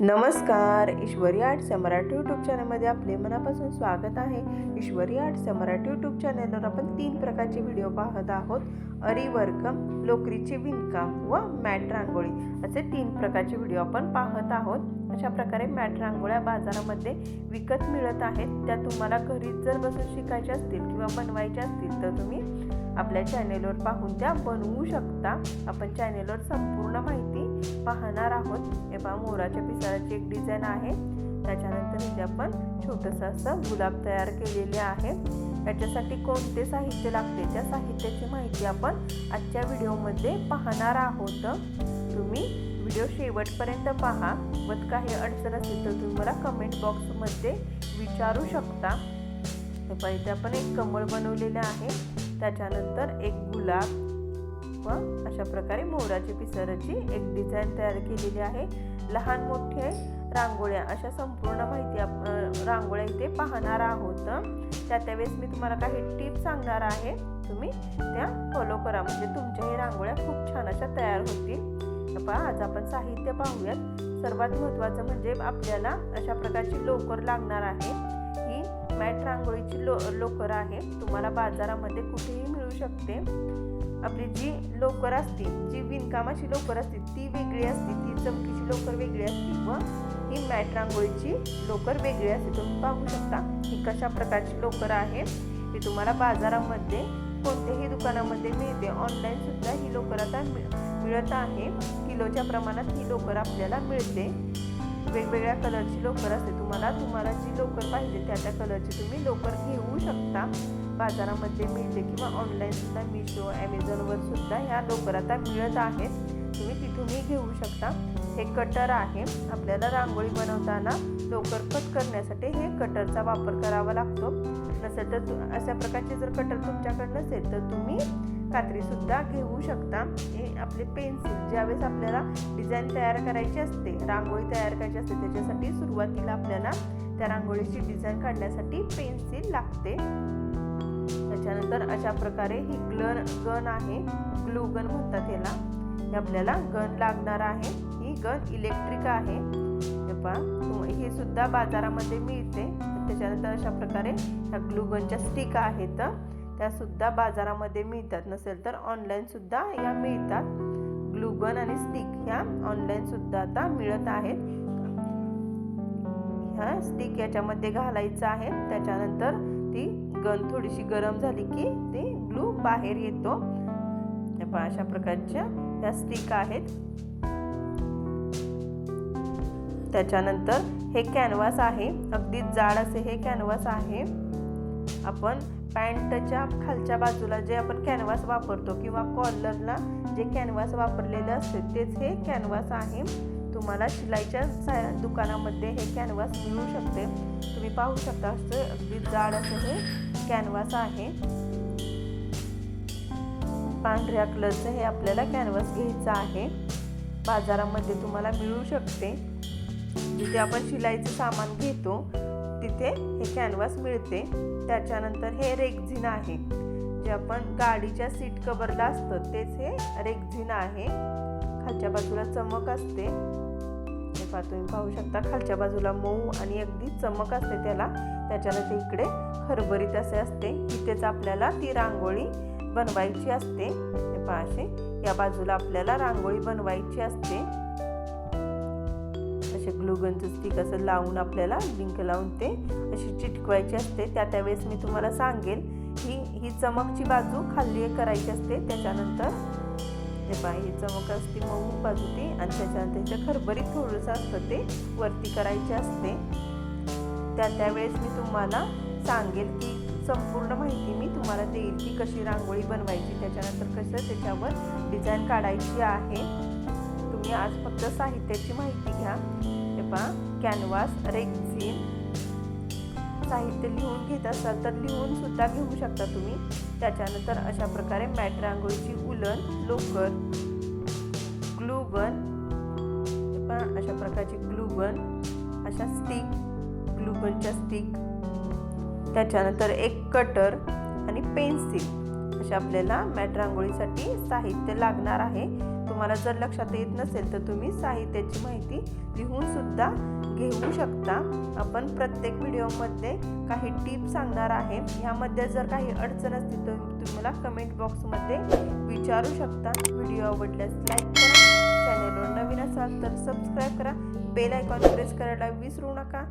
नमस्कार ईश्वरी arts Marathi YouTube चॅनलमध्ये आपले मनापासून स्वागत आहे. ईश्वरी आर्ट्स मराठी यूट्यूब चॅनलवर आपण तीन प्रकारचे व्हिडिओ पाहत आहोत. अरिवर्कम लोकरीचे विणकाम व मॅट रांगोळी. असे तीन प्रकारचे व्हिडिओ आपण पाहत आहोत. अशा प्रकारे मॅट रांगोळ्या बाजारामध्ये विकत मिळत आहेत. त्या तुम्हाला घरीच जर बसून शिकायच्या असतील किंवा बनवायच्या असतील तर तुम्ही आपल्या चॅनेलवर पाहून त्या बनवू शकता. आपण चॅनेलवर संपूर्ण माहिती पाहणार आहोत. हे पहा मोराच्या पिसाळाची एक डिझाईन आहे. त्याच्यानंतर इथे आपण छोटंसं असं गुलाब तयार केलेले आहे. याच्यासाठी कोणते साहित्य लागते? त्या साहित्याची माहिती आपण आजच्या व्हिडिओमध्ये पाहणार आहोत. तुम्ही व्हिडिओ शेवटपर्यंत पहा. व काही अडचण असेल तर तुम्ही मला कमेंट बॉक्समध्ये विचारू शकता. हे पहा इथे आपण एक कमळ बनवलेलं आहे. त्याच्यानंतर एक गुलाब व अशा प्रकारे मोराची पिसरची एक डिझाईन तयार केलेली आहे. लहान मोठे रांगोळ्या अशा संपूर्ण माहिती आपण रांगोळ्या इथे पाहणार आहोत. त्या त्यावेळेस मी तुम्हाला काही टिप्स सांगणार आहे. तुम्ही त्या फॉलो करा. म्हणजे तुमच्याही रांगोळ्या खूप छान अशा तयार होतील. पहा आज आपण साहित्य पाहूयात. सर्वात महत्त्वाचं म्हणजे आपल्याला अशा प्रकारची लोकर लागणार आहे. मॅट रांगोळीची लो लोकर आहे. तुम्हाला बाजारामध्ये कुठेही मिळू शकते. आपली जी लोकर असते जी विणकामाची लोकर असते ती वेगळी असते. ती चमकीची लोकर वेगळी असते व ही मॅट रांगोळीची लोकर वेगळी असते. तुम्ही पाहू शकता ही कशा प्रकारची लोकर आहे. ती तुम्हाला बाजारामध्ये कोणत्याही दुकानामध्ये मिळते. ऑनलाईन सुद्धा ही लोकर आता मिळत आहे. किलोच्या प्रमाणात ही लोकर आपल्याला मिळते. वेगवेगळ्या कलरची लोकर असते. तुम्हाला तुम्हाला जी लोकर पाहिजे त्या त्या कलरची तुम्ही लोकर घेऊ शकता. बाजारामध्ये मिळते किंवा ऑनलाईन सुद्धा मिशो ॲमेझॉनवर सुद्धा ह्या लोकर आता मिळत आहेत. तुम्ही तिथूनही घेऊ शकता. हे कटर आहे. आपल्याला रांगोळी बनवताना लोकर कट करण्यासाठी हे कटरचा वापर करावा लागतो. नसेल तर अशा प्रकारचे जर कटर तुमच्याकडे नसेल तर तुम्ही कात्रीसुद्धा घेऊ शकता. हे आपले पेन्सिल ज्यावेळेस आपल्याला डिझाईन तयार करायची असते रांगोळी तयार करायची असते त्याच्यासाठी सुरुवातीला आपल्याला त्या रांगोळीची डिझाईन काढण्यासाठी पेन्सिल लागते. त्याच्यानंतर अशा प्रकारे ही ग्लन गन आहे ग्लू गन म्हणतात याला हे आपल्याला गन लागणार आहे. ही गन इलेक्ट्रिक आहे. हे पहा सुद्धा बाजारामध्ये मिळते. त्याच्यानंतर अशा प्रकारे ह्या ग्लू गनच्या स्टिक आहेत. त्यासुद्धा बाजारामध्ये मिळतात. नसेल तर ऑनलाईनसुद्धा या मिळतात. ग्लुगन आणि स्टिक ह्या ऑनलाईनसुद्धा आता मिळत आहेत. ह्या स्टिक याच्यामध्ये घालायचं आहे. त्याच्यानंतर ती गन थोडीशी गरम झाली की ती ग्लू बाहेर येतो. अशा प्रकारच्या ह्या स्टिक आहेत. त्याच्यानंतर हे कॅनव्हास आहे. अगदी जाड असे हे कॅनव्हास आहे. आपण पॅन्टच्या खालच्या बाजूला जे आपण कॅनव्हास वापरतो किंवा कॉलरला जे कॅनव्हास वापरलेलं असते तेच हे कॅनव्हास आहे. तुम्हाला शिलाईच्या दुकानामध्ये हे कॅनव्हास मिळू शकते. तुम्ही पाहू शकता असं अगदी जाड असं हे कॅनव्हास आहे. पांढऱ्या कलरचं हे आपल्याला कॅनव्हास घ्यायचं आहे. बाजारामध्ये तुम्हाला मिळू शकते. जिथे आपण शिलाईचं सामान घेतो तिथे हे कॅनव्हास मिळते. त्याच्यानंतर हे रेगझिन आहे. जे आपण गाडीच्या सीट कवरला असतं तेच हे रेगझिन आहे. खालच्या बाजूला चमक असते. हे पहा तुम्ही पाहू शकता खालच्या बाजूला मऊ आणि अगदी चमक असते त्याला. त्याच्यानंतर इकडे खरबरीत असे असते. इथेच आपल्याला ती रांगोळी बनवायची असते. हे पहा असे या बाजूला आपल्याला रांगोळी बनवायची असते. असे ग्लुगनचं स्टिक असं लावून आपल्याला लिंक लावून ते अशी चिटकवायची असते. त्या त्यावेळेस मी तुम्हाला सांगेल ही ही चमकची बाजू खाल्ली करायची असते. त्याच्यानंतर ते ही चमक असते मऊ बाजू ती आणि त्याच्यानंतर त्याच्या खरबरीत थोडंसं असतं ते वरती करायचे असते. त्या त्यावेळेस मी तुम्हाला सांगेल की संपूर्ण माहिती मी तुम्हाला देईल की कशी रांगोळी बनवायची त्याच्यानंतर कसं त्याच्यावर डिझाईन काढायची आहे. तुम्ही आज फक्त साहित्याची माहिती घ्या. हे कॅनवास कॅनव्हास साहित्य लिहून घेत असाल तर लिहून सुद्धा घेऊ शकता तुम्ही. त्याच्यानंतर अशा प्रकारे मॅट रांगोळीची उलन लोकर ग्लूगन अशा प्रकारची ग्लूगन अशा स्टिक ग्लूगनच्या स्टिक त्याच्यानंतर एक कटर आणि पेन्सिल असे आपल्याला मॅट रांगोळीसाठी साहित्य लागणार आहे. तुम्हाला जर लक्षात येत नसेल तर तुम्ही साहित्याची माहिती लिहून सुद्धा घेऊ शकता. आपण प्रत्येक व्हिडिओमध्ये काही टिप्स सांगणार आहे. ह्यामध्ये जर काही अडचण असतील तर तुम्ही मला कमेंट बॉक्समध्ये विचारू शकता. व्हिडिओ आवडल्यास लाईक करा. चॅनलवर नवीन असाल तर सबस्क्राईब करा. बेल आयकॉन प्रेस करायला विसरू नका.